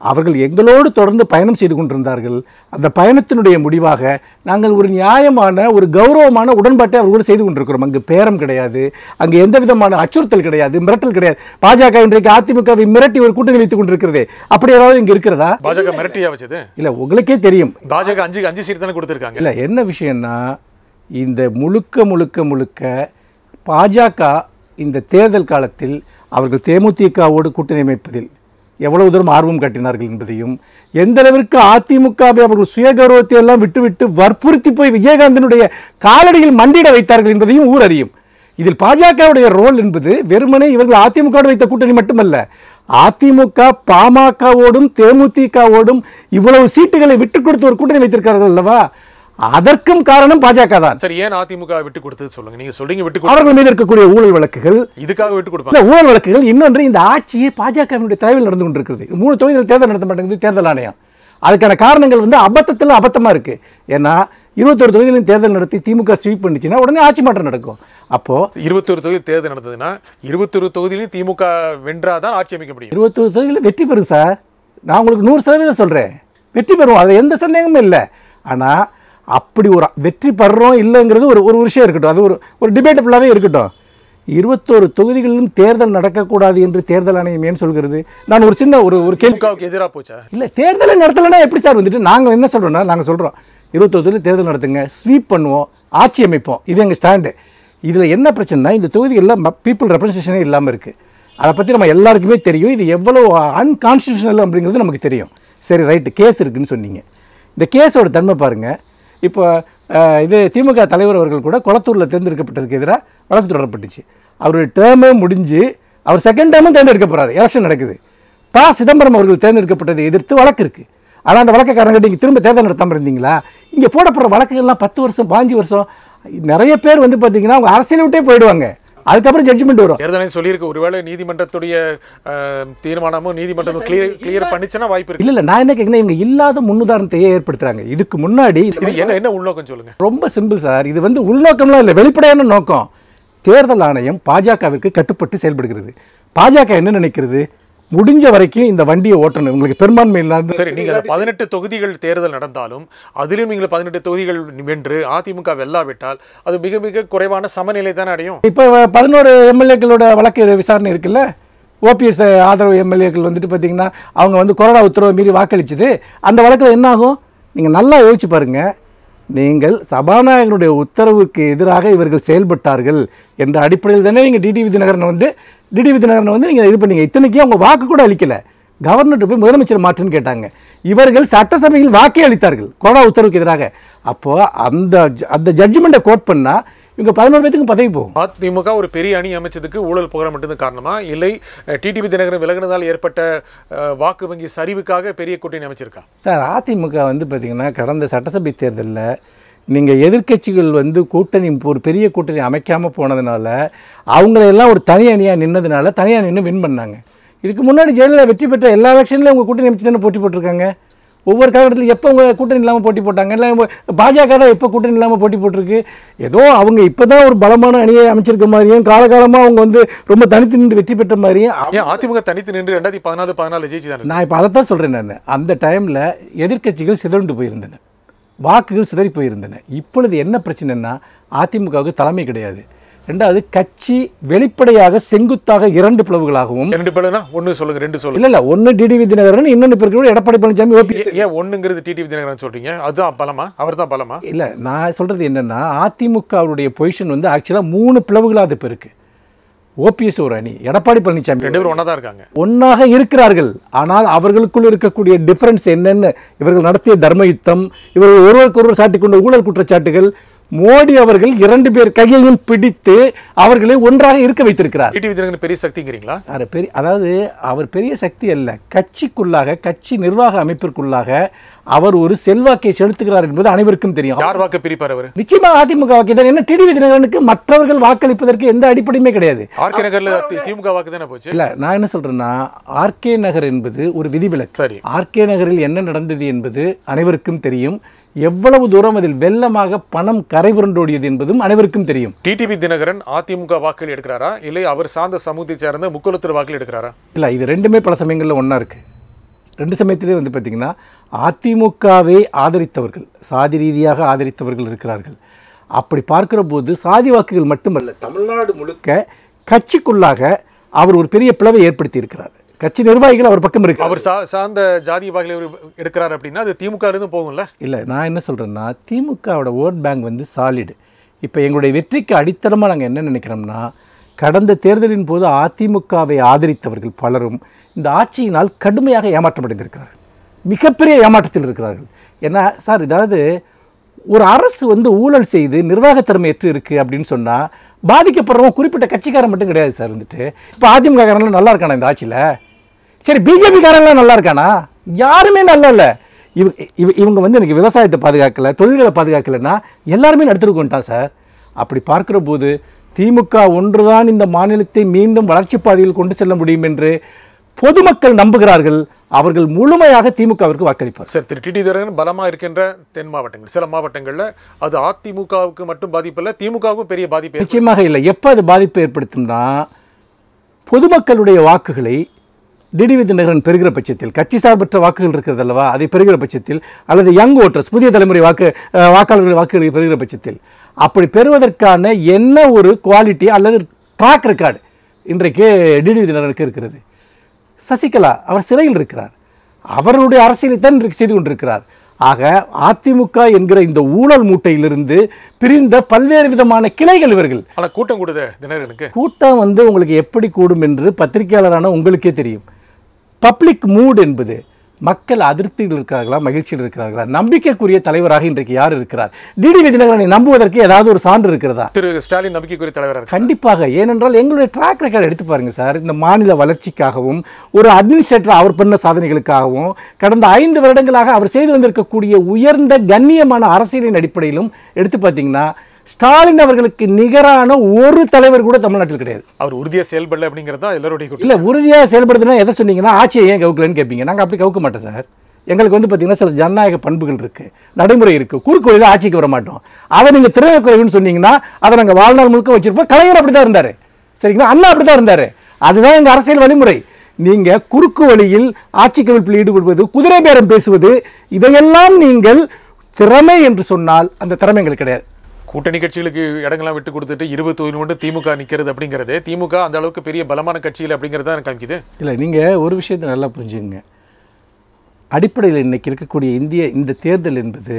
அவர்கள் எங்களோடு தொடர்ந்து பயணம் செய்து கொண்டிருந்தார்கள். அந்த பயணத்தினுடைய முடிவாக நாங்கள் ஒரு நியாயமான ஒரு கௌரவமான உடன்பாட்டை அவர்களோடு செய்து கொண்டிருக்கிறோம். அங்கு பேரம் கிடையாது. அங்கு எந்த விதமான அச்சுறுத்தல் கிடையாது. மிரட்டல் கிடையாது. பாஜக இன்றைக்கு அதிமுகவை மிரட்டி ஒரு கூட்டணி வைத்துக் கொண்டிருக்கிறதே. அப்படி ஏதாவது இங்கே இருக்கிறதா? பாஜக மிரட்டியா வச்சது? இல்லை உங்களுக்கே தெரியும். பாஜக அஞ்சு அஞ்சு சீட் தானே கொடுத்துருக்காங்க. இல்லை என்ன விஷயம்னா இந்த முழுக்க முழுக்க முழுக்க பாஜக இந்த தேர்தல் காலத்தில் அவர்கள் தேமுதிகவோடு கூட்டணி அமைப்பதில் எவ்வளவு தூரம் ஆர்வம் காட்டினார்கள் என்பதையும் எந்த அளவிற்கு அதிமுகவை அவர்கள் சுயகௌரவத்தை எல்லாம் விட்டுவிட்டு வற்புறுத்தி போய் விஜயகாந்தனுடைய காலடியில் மண்டியிட வைத்தார்கள் என்பதையும் ஊர் அறியும். இதில் பாஜகவுடைய ரோல் என்பது வெறுமனே இவர்கள் அதிமுகவோடு வைத்த கூட்டணி மட்டுமல்ல அதிமுக பாமகவோடும் தேமுதிகவோடும் இவ்வளவு சீட்டுகளை விட்டு கொடுத்து ஒரு கூட்டணி வைத்திருக்கிறார்கள் அல்லவா? அதற்கும் காரணம் பாஜக தான். சரி ஏன் அதிமுக விட்டு கொடுத்தது சொல்லுங்க. நீங்க சொல்றீங்க விட்டு அவர்கள் மீது இருக்கக்கூடிய ஊழல் வழக்குகள் இதுக்காக விட்டு கொடுப்பாங்க. ஊழல் வழக்குகள் இன்னொன்று இந்த ஆட்சியே பாஜகவினுடைய தலைவில் நடந்து கொண்டிருக்கிறது. மூணு தொகுதியில் தேர்தல் நடத்த மாட்டேங்குது தேர்தல் ஆணையம். அதுக்கான காரணங்கள் வந்து அபத்தத்தில் அபத்தமா இருக்கு. ஏன்னா இருபத்தொரு தொகுதியிலும் தேர்தல் நடத்தி திமுக ஸ்வீப் பண்ணிச்சுன்னா உடனே ஆட்சி மாற்றம் நடக்கும். அப்போ இருபத்தொரு தொகுதி தேர்தல் நடந்ததுன்னா இருபத்தொரு தொகுதியிலும் திமுக வென்றாதான் ஆட்சி அமைக்க முடியும். இருபத்தொரு தொகுதியில் வெற்றி பெறும் சார். நான் உங்களுக்கு நூறு சதவீதம் சொல்கிறேன் வெற்றி பெறுவோம் அதில் எந்த சந்தேகமும் இல்லை. ஆனால் அப்படி ஒரு வெற்றி பெறுறோம் இல்லைங்கிறது ஒரு ஒரு விஷயம் இருக்கட்டும். அது ஒரு ஒரு டிபேட்டபிளாகவே இருக்கட்டும். இருபத்தோரு தொகுதிகளிலும் தேர்தல் நடக்கக்கூடாது என்று தேர்தல் ஆணையம் ஏன் சொல்கிறது? நான் ஒரு சின்ன ஒரு ஒரு கேள்வி திமுகவுக்கு எதிரா போச்சா? இல்லை தேர்தலை நடத்தலைன்னா எப்படி சார் வந்துட்டு? நாங்கள் என்ன சொல்கிறோம்னா நாங்கள் சொல்கிறோம் இருபத்தொரு தொகுதியில் தேர்தல் நடத்துங்க ஸ்வீப் பண்ணுவோம் ஆட்சி அமைப்போம். இது எங்கள் ஸ்டாண்டு இதில் என்ன பிரச்சனைனா இந்த தொகுதிகளில் பீப்புள் ரெப்ரசன்டேஷனே இல்லாமல் இருக்குது அதை பற்றி நம்ம எல்லாருக்குமே தெரியும். இது எவ்வளோ அன்கான்ஸ்டியூஷனல் அப்படிங்கிறது நமக்கு தெரியும். சரி ரைட்டு கேஸ் இருக்குன்னு சொன்னீங்க. இந்த கேஸோட தன்மை பாருங்கள் இப்போ இது திமுக தலைவர் அவர்கள் கூட குளத்தூரில் தேர்ந்தெடுக்கப்பட்டதுக்கு எதிராக வழக்கு தொடரப்பட்டுச்சு. அவருடைய டேர்மே முடிஞ்சு அவர் செகண்ட் டேர்மும் தேர்ந்தெடுக்க போகிறார் எலெக்ஷன் நடக்குது. ப. சிதம்பரம் அவர்கள் தேர்ந்தெடுக்கப்பட்டதை எதிர்த்து வழக்கு இருக்குது ஆனால் அந்த வழக்கக்காரங்கிட்ட நீங்கள் திரும்ப தேர்தல் நடத்தாமல் இருந்தீங்களா? இங்கே போடப்படுற வழக்குகள்லாம் பத்து வருஷம் பாஞ்சு வருஷம் நிறைய பேர் வந்து பார்த்தீங்கன்னா அவங்க அரசியல் விட்டே போயிடுவாங்க. அதுக்கப்புறம் ஜட்ஜ்மெண்ட் வரும். தேர்தல் சொல்லியிருக்கு ஒருவேளை நீதிமன்றத்துடைய தீர்மானமும் நீதிமன்றமும் கிளியர் கிளியர் பண்ணிச்சுன்னா வாய்ப்பு இருக்கு. இல்லை இல்லை நான் என்ன கேட்குறேன் இவங்க இல்லாத முன்னுதாரணத்தையே ஏற்படுத்துகிறாங்க இதுக்கு முன்னாடி இது என்ன என்ன உள்நோக்கம் சொல்லுங்க? ரொம்ப சிம்பிள் சார் இது வந்து உள்நோக்கம்லாம் இல்லை வெளிப்படையான நோக்கம். தேர்தல் ஆணையம் பாஜகவிற்கு கட்டுப்பட்டு செயல்படுகிறது. பாஜக என்ன நினைக்கிறது? முடிஞ்ச வரைக்கும் இந்த வண்டியை ஓட்டணும். உங்களுக்கு பெரும்பான்மை இல்லாத சரி நீங்க அந்த பதினெட்டு தொகுதிகள் தேர்தல் நடந்தாலும் அதிலும் நீங்கள் பதினெட்டு தொகுதிகள் வென்று அதிமுக வெல்லாவிட்டால் அது மிக மிக குறைவான சமநிலை தானே அடையும்? இப்போ பதினோரு எம்எல்ஏக்களோட வழக்கு விசாரணை இருக்குல்ல? ஓபிஎஸ் ஆதரவு எம்எல்ஏக்கள் வந்துட்டு பார்த்தீங்கன்னா அவங்க வந்து கொரோனா உத்தரவை மீறி வாக்களிச்சது. அந்த வழக்கில் என்ன ஆகும் நீங்கள் நல்லா யோசிச்சு பாருங்க. நீங்கள் சபாநாயகருடைய உத்தரவுக்கு எதிராக இவர்கள் செயல்பட்டார்கள் என்ற அடிப்படையில் தானே நீங்கள் டிடிவி தினகரனை வந்து டிடிவி தினகரனை வந்து நீங்கள் இது பண்ணீங்க. இத்தனைக்கும் அவங்க வாக்கு கூட அளிக்கல. கவர்னர்கிட்ட போய் முதலமைச்சர் மாற்றுன்னு கேட்டாங்க. இவர்கள் சட்டசபையில் வாக்கே அளித்தார்கள். கொரோனா உத்தரவுக்கு எதிராக. அப்போது அந்த அந்த ஜட்ஜ்மெண்ட்டை கோட் பண்ணால் இவங்க பதினோரு பேத்துக்கும் பதவி போகும். அதிமுக ஒரு பெரிய அணி அமைச்சதுக்கு ஊழல் புகழ மட்டும்தான் காரணமா? இல்லை டிடிவி தினகரன் விலகினதால் ஏற்பட்ட வாக்கு வங்கி சரிவுக்காக பெரிய கூட்டணி அமைச்சிருக்கா? சார் அதிமுக வந்து பார்த்திங்கன்னா கடந்த சட்டசபை தேர்தலில் நீங்கள் எதிர்க்கட்சிகள் வந்து கூட்டணி ஒரு பெரிய கூட்டணி அமைக்காமல் போனதுனால அவங்களெல்லாம் ஒரு தனி அணியாக நின்னதுனால தனியாக நின்று வின் பண்ணாங்க. இதுக்கு முன்னாடி ஜெயலலிதா வெற்றி பெற்ற எல்லா எலெக்ஷன்லையும் உங்கள் கூட்டணி அமைச்சு தானே போட்டி போட்டிருக்காங்க? ஒவ்வொரு காலகட்டத்தில் எப்போ உங்கள் கூட்டணி இல்லாமல் போட்டி போட்டாங்க? இல்லை உங்க பாஜக தான் எப்போ கூட்டணி இல்லாமல் போட்டி போட்டிருக்கு? ஏதோ அவங்க இப்போ தான் ஒரு பலமான அணியை அமைச்சிருக்க மாதிரியும் காலகாலமாக அவங்க வந்து ரொம்ப தனித்து நின்று வெற்றி பெற்ற மாதிரியும் அதிமுக தனித்து நின்று ரெண்டாயிரத்தி பதினாலு பதினாலு ஜெயிச்சு தானே நான் இப்போ அதைத்தான் சொல்கிறேன் நான். அந்த டைமில் எதிர்க்கட்சிகள் சிதறுண்டு போயிருந்தன. வாக்குகள் சிதறி போயிருந்தன. இப்பொழுது என்ன பிரச்சனைன்னா அதிமுகவுக்கு தலைமை கிடையாது. ரெண்டாவது கட்சி வெளிப்படையாக செங்குத்தாக இரண்டு பிளவுகளாகவும் ரெண்டு பேருனா ஒன்னு சொல்லுங்க ரெண்டு சொல்லுங்க. இல்லை இல்லை ஒன்று டிடிவி தினகரன் இன்னொன்று இப்போ இருக்கிற எடப்பாடி பழனிசாமி ஏ- ஏன் ஒண்ணுங்கிறது டிடிவி தினகரன் சொல்றீங்க? அதுதான் பலமா? அவர் தான் பலமா? இல்லை நான் சொல்கிறது என்னென்னா அதிமுகவுடைய பொசிஷன் வந்து ஆக்சுவலாக மூணு பிளவுகளாக அது இப்போ இருக்குது ஓபிஎஸ் ஒரு அணி. எடப்பாடி பழனிசாமி ரெண்டு பேரும் ஒன்றா தான் இருக்காங்க. ஒன்றாக இருக்கிறார்கள். ஆனால் அவர்களுக்குள் இருக்கக்கூடிய டிஃபரன்ஸ் என்னன்னு இவர்கள் நடத்திய தர்ம யுத்தம் இவர்கள் ஒருவருக்கொருவர் சாட்டிக்கொண்ட ஊழல் குற்றச்சாட்டுகள் மோடி அவர்கள் இரண்டு பேர் கையையும் பிடித்து அவர்களை ஒன்றாக இருக்க வைத்திருக்கிறார். பெரிய சக்திங்கிறீங்களா? பெரிய அதாவது அவர் பெரிய சக்தி அல்ல. கட்சிக்குள்ளாக கட்சி நிர்வாக அமைப்பிற்குள்ளாக அவர் ஒரு செல்வாக்கை செலுத்துகிறார் என்பது அனைவருக்கும் தெரியும். யார் வாக்கு பிரிப்பார் அவர்? நிச்சயமா அதிமுக வாக்கு தான். என்ன டிடிவி தினகரனுக்கு மற்றவர்கள் வாக்களிப்பதற்கு எந்த அடிப்படையுமே கிடையாது. ஆர்கே நகர்ல திமுக வாக்கு தானே போச்சு? இல்ல நான் என்ன சொல்றேன்னா ஆர்கே நகர் என்பது ஒரு விதிவிலக்கு. சரி. ஆர்கே நகரில் என்ன நடந்தது என்பது அனைவருக்கும் தெரியும். எவ்வளவு தூரம் அதில் வெள்ளமாக பணம் கரை புரண்டோடியது என்பதும் அனைவருக்கும் தெரியும். டிடிவி தினகரன் அதிமுக வாக்குகள் எடுக்கிறாரா? இல்லை அவர் சார்ந்த சமூகத்தை சேர்ந்த முக்குலத்தர் வாக்குகள் எடுக்கிறாரா? இல்லை இது ரெண்டுமே பல சமயங்களில் ஒன்றா இருக்கு. ரெண்டு சமயத்திலே வந்து பார்த்திங்கன்னா அதிமுகவை ஆதரித்தவர்கள் சாதி ரீதியாக ஆதரித்தவர்கள் இருக்கிறார்கள். அப்படி பார்க்கிற போது சாதி வாக்குகள் மட்டுமல்ல தமிழ்நாடு முழுக்க கட்சிக்குள்ளாக அவர் ஒரு பெரிய பிளவை ஏற்படுத்தி இருக்கிறார் கட்சி நிர்வாகிகள் அவர் பக்கம் இருக்கு அவர் சா சார்ந்த ஜாதி வகையில் எடுக்கிறார் அப்படின்னா அது திமுக இருந்து போகும்ல? இல்லை நான் என்ன சொல்கிறேன்னா திமுகவோட ஓட் பேங்க் வந்து சாலிடு. இப்போ எங்களுடைய வெற்றிக்கு அடித்தளமாக நாங்கள் என்ன நினைக்கிறோம்னா கடந்த தேர்தலின் போது அதிமுகவை ஆதரித்தவர்கள் பலரும் இந்த ஆட்சியினால் கடுமையாக ஏமாற்றமடைந்திருக்கிறார்கள் மிகப்பெரிய ஏமாற்றத்தில் இருக்கிறார்கள். ஏன்னா சார் இதாவது ஒரு அரசு வந்து ஊழல் செய்து நிர்வாகத்திறமையற்று இருக்குது அப்படின்னு சொன்னால் பாதிக்கப்படுறவங்க குறிப்பிட்ட கட்சிக்காரன் மட்டும் கிடையாது சார் வந்துட்டு. இப்போ அதிமுக நல்லா இருக்கானா இந்த ஆட்சியில்? சரி பிஜேபிகாரங்களாம் நல்லா இருக்கானா? யாருமே நல்லா இல்லை. இவ இவ இவங்க வந்து எனக்கு விவசாயத்தை பாதுகாக்கலை தொழில்களை பாதுகாக்கலைன்னா எல்லாருமே நடத்திட்டு வந்துட்டான் சார். அப்படி பார்க்கிற போது திமுக ஒன்றுதான் இந்த மாநிலத்தை மீண்டும் வளர்ச்சி பாதையில் கொண்டு செல்ல முடியும் என்று பொதுமக்கள் நம்புகிறார்கள் அவர்கள் முழுமையாக திமுகவிற்கு வாக்களிப்பார். சார் திரு டிடி தினகரன் பலமா இருக்கின்ற தென் மாவட்டங்கள். சில மாவட்டங்கள்ல அது அதிமுகவுக்கு மட்டும் பாதிப்பு இல்லை திமுகவுக்கும் பெரிய பாதிப்பு. நிச்சயமாக இல்லை. எப்போ அது பாதிப்பை ஏற்படுத்தும்னா பொதுமக்களுடைய வாக்குகளை டிடிவி தினகரன் பெறுகிற பட்சத்தில் கட்சி சார்பற்ற வாக்குகள் இருக்கிறது அல்லவா அதை பெறுகிற பட்சத்தில் அல்லது யங் ஓட்டர்ஸ் புதிய தலைமுறை வாக்கு வாக்காளர்கள் வாக்குகளை பெறுகிற பட்சத்தில் அப்படி பெறுவதற்கான என்ன ஒரு குவாலிட்டி அல்லது ட்ராக் ரெக்கார்டு இன்றைக்கு டிடிவி தினகரனுக்கு இருக்கிறது? சசிகலா அவர் சிறையில் இருக்கிறார். அவருடைய அரசியலை தான் இன்றைக்கு செய்து கொண்டிருக்கிறார். ஆக அதிமுக என்கிற இந்த ஊழல் மூட்டையிலிருந்து பிரிந்த பல்வேறு விதமான கிளைகள் இவர்கள். ஆனா கூட்டம் கூடுதே தினகரனுக்கு கூட்டம் வந்து உங்களுக்கு எப்படி கூடும் என்று பத்திரிகையாளரான உங்களுக்கே தெரியும். பப்ளிக் மூட் என்பது மக்கள் அதிருப்தியில் இருக்கிறார்களா மகிழ்ச்சியில் இருக்கிறார்களா? நம்பிக்கைக்குரிய தலைவராக இன்றைக்கு யார் இருக்கிறார்? டிடி விதிநகரனை நம்புவதற்கு ஏதாவது ஒரு சான்று இருக்கிறதா? திரு ஸ்டாலின் நம்பிக்கைக்குரிய தலைவராக கண்டிப்பாக ஏனென்றால் எங்களுடைய ட்ராக் ரெக்கார்டு எடுத்து பாருங்க சார். இந்த மாநில வளர்ச்சிக்காகவும் ஒரு அட்மினிஸ்ட்ரேட்டர் அவர் பண்ண சாதனைகளுக்காகவும் கடந்த ஐந்து வருடங்களாக அவர் செய்து வந்திருக்கக்கூடிய உயர்ந்த கண்ணியமான அரசியலின் அடிப்படையிலும் எடுத்து பார்த்தீங்கன்னா ஸ்டாலின் அவர்களுக்கு நிகரான ஒரு தலைவர் கூட தமிழ்நாட்டில் கிடையாது. அவர் உறுதியா செயல்படல அப்படிங்கிறது எல்லாருடைய. இல்லை உறுதியாக செயல்படுதுன்னா எதை சொன்னீங்கன்னா ஆட்சியை ஏன் கவுக்கலன்னு கேட்பீங்க நாங்கள் அப்படி கவுக்க மாட்டோம் சார். எங்களுக்கு வந்து பார்த்தீங்கன்னா சில ஜனநாயக பண்புகள் இருக்குது நடைமுறை இருக்குது குறுக்கு வழியில் ஆட்சிக்கு வர மாட்டோம். அதை நீங்கள் திறமை குறைவுன்னு சொன்னீங்கன்னா அதை நாங்கள் வாழ்நாள் முழுக்க வச்சிருப்போம். கலைஞர் அப்படி தான் இருந்தார். சரிங்களா? அண்ணா அப்படி தான் இருந்தார். அதுதான் எங்கள் அரசியல் வழிமுறை. நீங்கள் குறுக்கு வழியில் ஆட்சி கவிழ்ப்பில் ஈடுபடுவது குதிரை பேரம் பேசுவது இதையெல்லாம் நீங்கள் திறமை என்று சொன்னால் அந்த திறமை எங்களுக்கு கிடையாது. கூட்டணி கட்சிகளுக்கு இடங்கள்லாம் விட்டு கொடுத்துட்டு இருபது தொகுதி மட்டும் திமுக நிற்கிறது அப்படிங்கிறது. திமுக அந்த அளவுக்கு பெரிய பலமான கட்சியில் அப்படிங்கிறது எனக்கு காமிக்குது. இல்லை நீங்கள் ஒரு விஷயத்தை நல்லா புரிஞ்சுங்க அடிப்படையில் இன்றைக்கி இருக்கக்கூடிய இந்திய இந்த தேர்தல் என்பது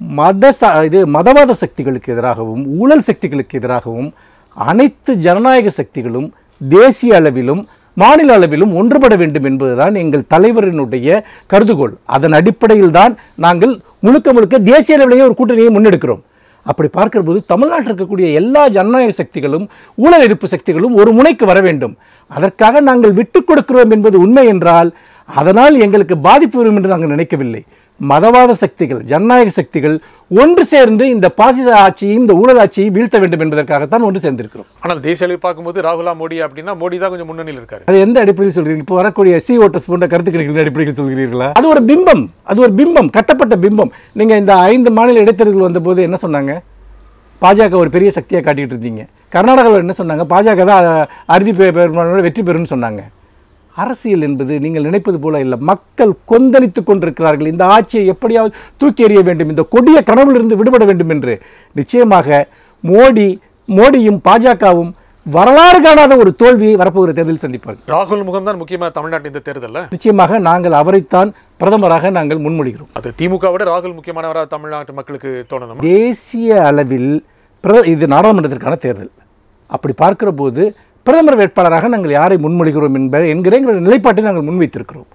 மத ச இது மதவாத சக்திகளுக்கு எதிராகவும் ஊழல் சக்திகளுக்கு எதிராகவும் அனைத்து ஜனநாயக சக்திகளும் தேசிய அளவிலும் மாநில அளவிலும் ஒன்றுபட வேண்டும் என்பதுதான் எங்கள் தலைவரினுடைய கருதுகோள். அதன் அடிப்படையில் தான் நாங்கள் முழுக்க முழுக்க தேசிய அளவிலேயே ஒரு கூட்டணியை முன்னெடுக்கிறோம். அப்படி பார்க்கிற போது தமிழ்நாட்டில் இருக்கக்கூடிய எல்லா ஜனநாயக சக்திகளும் ஊழல் எதிர்ப்பு சக்திகளும் ஒரு முனைக்கு வர வேண்டும். அதற்காக நாங்கள் விட்டுக் கொடுக்கிறோம் என்பது உண்மை என்றால் அதனால் எங்களுக்கு பாதிப்பு வரும் என்று நாங்கள் நினைக்கவில்லை. மதவாத சக்திகள் ஜனநாயக சக்திகள் ஒன்று சேர்ந்து இந்த பாசிச ஆட்சியை இந்த ஊழல் ஆட்சியை வீழ்த்த வேண்டும் என்பதற்காகத்தான் ஒன்று சேர்ந்திருக்கிறோம். ஆனால் தேசிய அளவில் பார்க்கும்போது ராகுலா மோடி அப்படின்னா மோடி தான் கொஞ்சம் முன்னணியில் இருக்காரு. அது எந்த அடிப்படையில் சொல்கிறீங்க இப்போ வரக்கூடிய சி ஓட்டர்ஸ் போன்ற கருத்து கணிகளின் அடிப்படையில் சொல்கிறீர்களா? அது ஒரு பிம்பம் அது ஒரு பிம்பம் கட்டப்பட்ட பிம்பம். நீங்கள் இந்த ஐந்து மாநில இடைத்தேர்தல் வந்தபோது என்ன சொன்னாங்க? பாஜக ஒரு பெரிய சக்தியாக காட்டிட்டு இருந்தீங்க. கர்நாடகாவில் என்ன சொன்னாங்க? பாஜக தான் அறுதி பெ- பெரும்பான்மையோட வெற்றி பெறும்னு சொன்னாங்க. அரசியல் என்பது நீங்கள் நினைப்பது போல இல்லை. மக்கள் கொந்தளித்து கொண்டிருக்கிறார்கள். இந்த ஆட்சியை எப்படியாவது தூக்கி எறிய வேண்டும். இந்த கொடிய கனவிலிருந்து விடுபட வேண்டும் என்று நிச்சயமாக மோடி மோடியும் பாஜகவும் வரலாறு காணாத ஒரு தோல்வியை வரப்போகிற தேர்தலில் சந்திப்பார்கள். ராகுல் முகம் தான் முக்கியமாக தமிழ்நாட்டின் இந்த தேர்தலில்? நிச்சயமாக நாங்கள் அவரைத்தான் பிரதமராக நாங்கள் முன்மொழிகிறோம். அது திமுக விட ராகுல் முக்கியமானவராக தமிழ்நாட்டு மக்களுக்கு தோணணும்? தேசிய அளவில் இது நாடாளுமன்றத்திற்கான தேர்தல். அப்படி பார்க்கிற போது பிரதமர் வேட்பாளராக நாங்கள் யாரை முன்மொழிகிறோம் என்பதை என்கிற நிலைப்பாட்டை நாங்கள் முன்வைத்திருக்கிறோம்.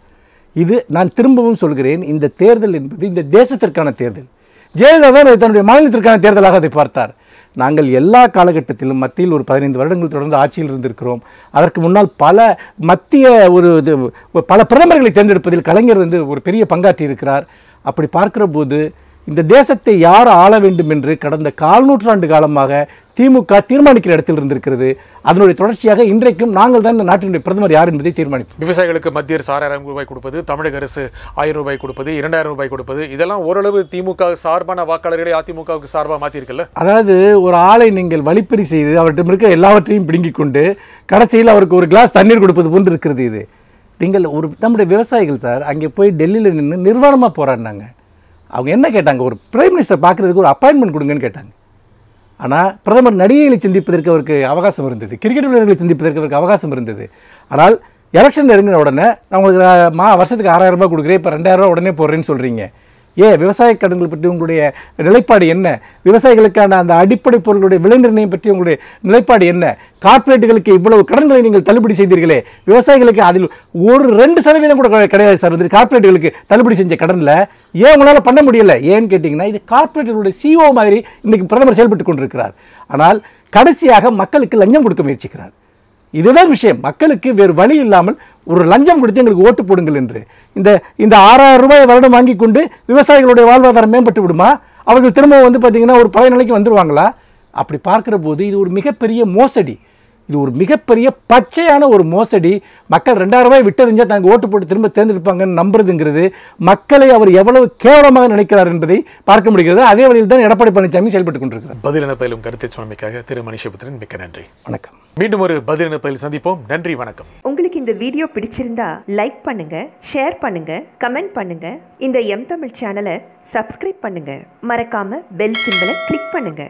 இது நான் திரும்பவும் சொல்கிறேன் இந்த தேர்தல் என்பது இந்த தேசத்திற்கான தேர்தல். ஜெயலலிதா தான் தன்னுடைய மாநிலத்திற்கான தேர்தலாக அதை பார்த்தார். நாங்கள் எல்லா காலகட்டத்திலும் மத்தியில் ஒரு பதினைந்து வருடங்கள் தொடர்ந்து ஆட்சியில் இருந்திருக்கிறோம். அதற்கு முன்னால் பல மத்திய ஒரு இது பல பிரதமர்களை தேர்ந்தெடுப்பதில் கலைஞர் வந்து ஒரு பெரிய பங்காற்றி இருக்கிறார் அப்படி பார்க்கிற போது இந்த தேசத்தை யார் ஆள வேண்டும் என்று கடந்த கால் நூற்றாண்டு காலமாக திமுக தீர்மானிக்கிற இடத்தில் இருந்திருக்கிறது. அதனுடைய தொடர்ச்சியாக இன்றைக்கும் நாங்கள் தான் இந்த நாட்டினுடைய பிரதமர் யார் என்பதை தீர்மானிப்போம். விவசாயிகளுக்கு மத்திய அரசு ஆறாயிரம் ரூபாய் கொடுப்பது தமிழக அரசு ஆயிரம் ரூபாய் கொடுப்பது இரண்டாயிரம் ரூபாய் கொடுப்பது இதெல்லாம் ஓரளவு திமுக சார்பான வாக்காளர்களை அதிமுகவுக்கு சார்பாக மாற்றிருக்குல்ல அதாவது ஒரு ஆளை நீங்கள் வழிப்பறி செய்து அவர்கிட்ட இருக்க எல்லாவற்றையும் பிடுங்கிக் கொண்டு கடைசியில் அவருக்கு ஒரு கிளாஸ் தண்ணீர் கொடுப்பது போன்று இருக்கிறது இது. நீங்கள் ஒரு நம்முடைய விவசாயிகள் சார் அங்கே போய் டெல்லியில் நின்று நிர்வாணமாக போராடினாங்க. அவங்க என்ன கேட்டாங்க? ஒரு பிரைம் மினிஸ்டர் பார்க்குறதுக்கு ஒரு அப்பாயின்மெண்ட் கொடுங்கன்னு கேட்டாங்க. ஆனால் பிரதமர் நடிகைகளை சந்திப்பதற்கு அவருக்கு அவகாசம் இருந்தது. கிரிக்கெட் வீரர்களை சந்திப்பதற்கு அவருக்கு அவகாசம் இருந்தது. ஆனால் எலெக்ஷன் நெருங்கின உடனே நான் உங்களுக்கு மா வருஷத்துக்கு ஆறாயிரம் ரூபாய் கொடுக்குறேன் இப்போ ரெண்டாயிரம் ரூபா உடனே போடுறேன்னு சொல்கிறீங்க ஏன் விவசாய கடன்கள் பற்றி உங்களுடைய நிலைப்பாடு என்ன? விவசாயிகளுக்கான அந்த அடிப்படை பொருளுடைய விலை நிர்ணயம் பற்றி உங்களுடைய நிலைப்பாடு என்ன? கார்ப்பரேட்டுகளுக்கு இவ்வளவு கடன்களை நீங்கள் தள்ளுபடி செய்தீர்களே. விவசாயிகளுக்கு அதில் ஒரு ரெண்டு சதவீதம் கூட கிடையாது சார். வந்து கார்ப்பரேட்டுகளுக்கு தள்ளுபடி செஞ்ச கடனில் ஏன் உங்களால் பண்ண முடியல? ஏன்னு கேட்டிங்கன்னா இது கார்ப்பரேட்டுகளுடைய சிஓ மாதிரி இன்னைக்கு பிரதமர் செயல்பட்டு கொண்டிருக்கிறார். ஆனால் கடைசியாக மக்களுக்கு லஞ்சம் கொடுக்க முயற்சிக்கிறார். இதுதான் விஷயம். மக்களுக்கு வேறு வழி இல்லாமல் ஒரு லஞ்சம் கொடுத்து எங்களுக்கு ஓட்டு போடுங்கள் என்று. இந்த இந்த ஆறாயிரம் ரூபாய் வருடம் வாங்கி கொண்டு விவசாயிகளுடைய வாழ்வாதாரம் மேம்பட்டு விடுமா? அவர்கள் திரும்ப வந்து பார்த்தீங்கன்னா ஒரு பழைய நிலைக்கு வந்துருவாங்களா? அப்படி பார்க்கிற போது இது ஒரு மிகப்பெரிய மோசடி. இது ஒரு மிகப்பெரிய பச்சையான ஒரு மோசடி. மக்கள் ரெண்டாயிரம் ரூபாய் விட்டறிஞ்சா தாங்க ஓட்டு போட்டு திரும்ப தேர்ந்தெடுப்பாங்கன்னு நம்புறதுங்கிறது மக்களை அவர் எவ்வளவு கேவலமாக நினைக்கிறார் என்பதை பார்க்க முடிகிறது. அதே வழியில் தான் எடப்பாடி பழனிசாமி செயல்பட்டு கொண்டிருக்கிறார். பதில் என பயிலும் கருத்தை சொன்னமைக்காக திரு மணிஷபுத்திரன் மிக்க நன்றி. வணக்கம். மீண்டும் ஒரு பதில் என சந்திப்போம். நன்றி வணக்கம். உங்களுக்கு இந்த வீடியோ பிடிச்சிருந்தா லைக் பண்ணுங்க ஷேர் பண்ணுங்க கமெண்ட் பண்ணுங்க. இந்த எம் தமிழ் சேனலை சப்ஸ்கிரைப் பண்ணுங்க. மறக்காம பெல் சிம்பிளை கிளிக் பண்ணுங்க.